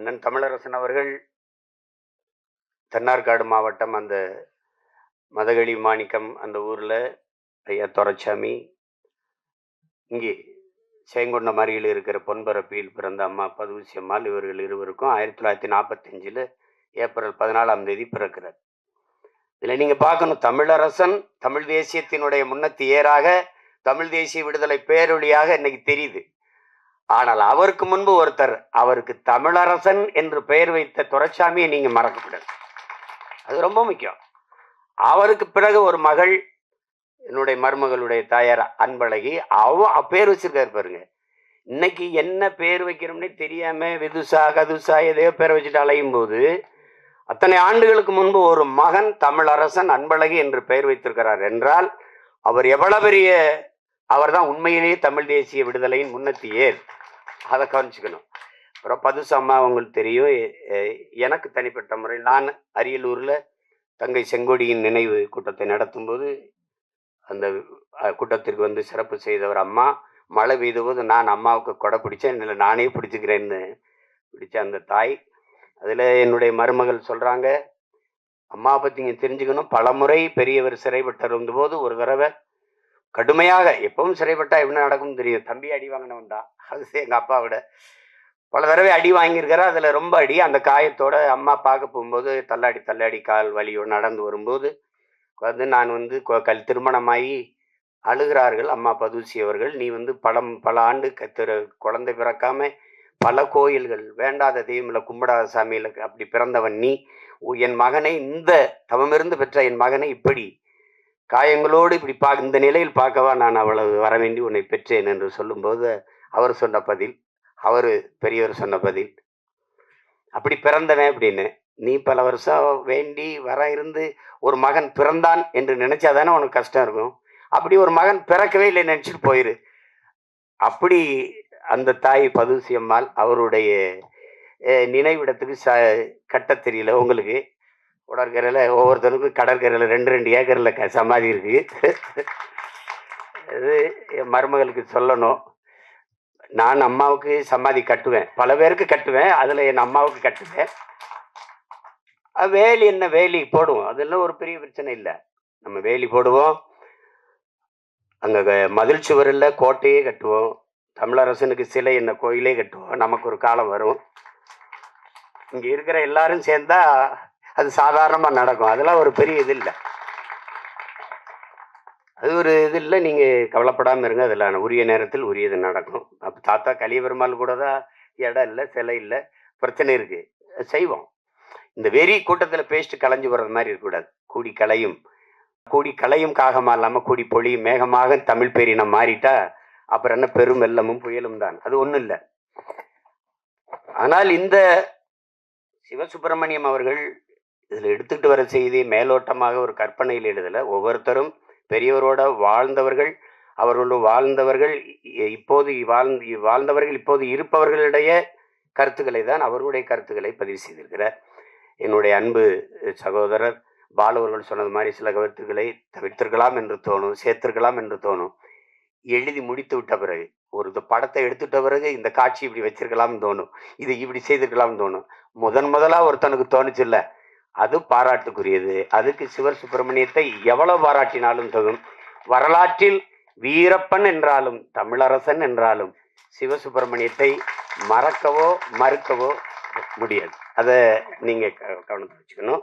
அண்ணன் தமிழரசன் அவர்கள் தென்னார்காடு மாவட்டம் அந்த மதகளி மாணிக்கம் அந்த ஊரில் ஐயா துரைச்சாமி இங்கே சேங்கொண்ட மறியில் இருக்கிற பொன்பரப்பியில் பிறந்த அம்மா பதுவுசி அம்மாள் இவர்கள் இருவருக்கும் ஆயிரத்தி தொள்ளாயிரத்தி நாற்பத்தஞ்சில் ஏப்ரல் பதினாலாம் தேதி பிறக்கிறார். இதில் நீங்கள் பார்க்கணும் தமிழரசன் தமிழ் தேசியத்தினுடைய முன்னத்தியராக தமிழ் தேசிய விடுதலை பேரொழியாக இன்னைக்கு தெரியுது. ஆனால் அவருக்கு முன்பு ஒருத்தர் அவருக்கு தமிழரசன் என்று பெயர் வைத்த துரைசாமியை நீங்கள் மறக்கக்கூடாது அது ரொம்ப முக்கியம். அவருக்கு பிறகு ஒரு மகள் என்னுடைய மருமகளுடைய தாயார் அன்பழகி அவ பேர் வச்சிருக்காரு பாருங்க. இன்னைக்கு என்ன பேர் வைக்கிறோம்னே தெரியாம விதுசா கதுசா எதையோ பேர் வச்சுட்டு அலையும் போது அத்தனை ஆண்டுகளுக்கு முன்பு ஒரு மகன் தமிழரசன் அன்பழகி என்று பெயர் வைத்திருக்கிறார் என்றால் அவர் எவ்வளவு பெரிய அவர் தான் உண்மையிலேயே தமிழ் தேசிய விடுதலையின் முன்னத்தி ஏர் அதை கவனிச்சுக்கணும். அப்புறம் பதுசாமா உங்களுக்கு தெரியும் எனக்கு தனிப்பட்ட முறையில் நான் அரியலூரில் தங்கை செங்கோடியின் நினைவு கூட்டத்தை நடத்தும்போது அந்த கூட்டத்திற்கு வந்து சிறப்பு செய்தவர் அம்மா. மழை பெய்த போது நான் அம்மாவுக்கு கொடை பிடிச்சேன். இல்லை நானே பிடிச்சிக்கிறேன்னு பிடிச்ச அந்த தாய். அதில் என்னுடைய மருமகள் சொல்கிறாங்க அம்மா பற்றி நீங்கள் தெரிஞ்சுக்கணும். பலமுறை பெரியவர் சிறைப்பட்டு இருந்தபோது ஒரு தடவை கடுமையாக எப்பவும் சிறைப்பட்டா என்ன நடக்கும் தெரியும்? தம்பி அடி வாங்கினவன் தான் அது எங்கள் அப்பாவோட பல தடவை அடி வாங்கியிருக்காரு அதில் ரொம்ப அடி. அந்த காயத்தோட அம்மா பார்க்க போகும்போது தள்ளாடி தள்ளாடி கால் வலியோ நடந்து வரும்போது வந்து நான் வந்து கல் திருமணமாகி அழுகிறார்கள். அம்மா பதுசி அவர்கள் நீ வந்து பலம் பல ஆண்டு க- திரு குழந்தை பிறக்காம பல கோயில்கள் வேண்டாத தெய்வமில்ல கும்பிடாத சாமியில் அப்படி பிறந்தவன் நீ. என் மகனை இந்த தவமிருந்து பெற்ற என் மகனை இப்படி காயங்களோடு இப்படி பா இந்த நிலையில் பார்க்கவா நான் அவ்வளவு வர வேண்டி உன்னை பெற்றேன் என்று சொல்லும்போது அவர் சொன்ன பதில் அவர் பெரியவர் சொன்ன பதில் அப்படி பிறந்தவன் அப்படின்னு. நீ பல வருஷம் வேண்டி வர இருந்து ஒரு மகன் பிறந்தான் என்று நினைச்சாதானே உனக்கு கஷ்டம் இருக்கும். அப்படி ஒரு மகன் பிறக்கவே இல்லை நினச்சிட்டு போயிரு. அப்படி அந்த தாய் பதுசி அம்மாள் அவருடைய நினைவிடத்துக்கு ச கட்ட தெரியல உங்களுக்கு. உடற்கரையில் ஒவ்வொருத்தருக்கும் கடற்கரையில் ரெண்டு ரெண்டு ஏக்கரில் க சமாதி இருக்குது இது என் மருமகளுக்கு சொல்லணும். நான் அம்மாவுக்கு சமாதி கட்டுவேன். பல பேருக்கு கட்டுவேன். அதில் என் அம்மாவுக்கு கட்டுவேன். வேலி என்ன வேலி போடுவோம். அதெல்லாம் ஒரு பெரிய பிரச்சனை இல்லை. நம்ம வேலி போடுவோம். அங்கே மதில் சுவரில் கோட்டையே கட்டுவோம். தமிழரசனுக்கு சிலை என்ன கோயிலே கட்டுவோம். நமக்கு ஒரு காலம் வரும். இங்கே இருக்கிற எல்லாரும் சேர்ந்தா அது சாதாரணமாக நடக்கும். அதெல்லாம் ஒரு பெரிய இது இல்லை. அது ஒரு இது இல்லை. நீங்கள் கவலைப்படாமல் இருங்க. அதில் உரிய நேரத்தில் உரியது நடக்கும். அப்போ தாத்தா கலியபெருமாள் கூட தான் இடம் இல்லை சிலை இல்லை. பிரச்சனை இருக்குது செய்வோம். இந்த வெறி கூட்டத்தில் பேஸ்ட்டு கலைஞ்சு வர்றது மாதிரி இருக்கக்கூடாது. கூடி கலையும் கூடி கலையும் காகமாக இல்லாமல் கூடி பொழியும். மேகமாக தமிழ் பேரினம் மாறிட்டா அப்புறம் என்ன? பெரும் வெள்ளமும் புயலும் தான். அது ஒன்றும் இல்லை. ஆனால் இந்த சிவசுப்பிரமணியம் அவர்கள் இதில் எடுத்துக்கிட்டு வர செய்தி மேலோட்டமாக ஒரு கற்பனையில் எழுதலை. ஒவ்வொருத்தரும் பெரியவரோட வாழ்ந்தவர்கள் அவர்களோடு வாழ்ந்தவர்கள் இப்போது வாழ்ந்து வாழ்ந்தவர்கள் இப்போது இருப்பவர்களுடைய கருத்துக்களை தான் அவர்களுடைய கருத்துக்களை பதிவு செய்திருக்கிறார். என்னுடைய அன்பு சகோதரர் பாலு அவர்கள் சொன்னது மாதிரி சில கருத்துக்களை தவிர்த்திருக்கலாம் என்று தோணும் சேர்த்திருக்கலாம் என்று தோணும். எழுதி முடித்து விட்ட பிறகு ஒரு இந்த படத்தை எடுத்துட்ட பிறகு இந்த காட்சி இப்படி வச்சிருக்கலாம்னு தோணும் இது இப்படி செய்திருக்கலாம்னு தோணும். முதன் முதலாக ஒருத்தனுக்கு தோணுச்சுல்ல அது பாராட்டுக்குரியது. அதுக்கு சிவர் சுப்பிரமணியத்தை எவ்வளவு பாராட்டினாலும் தகும் வரலாற்றில் வீரப்பன் என்றாலும் தமிழரசன் என்றாலும் சிவசுப்பிரமணியத்தை மறக்கவோ மறுக்கவோ முடியாது. அதை நீங்கள் க- கவனத்தில் வச்சுக்கணும்.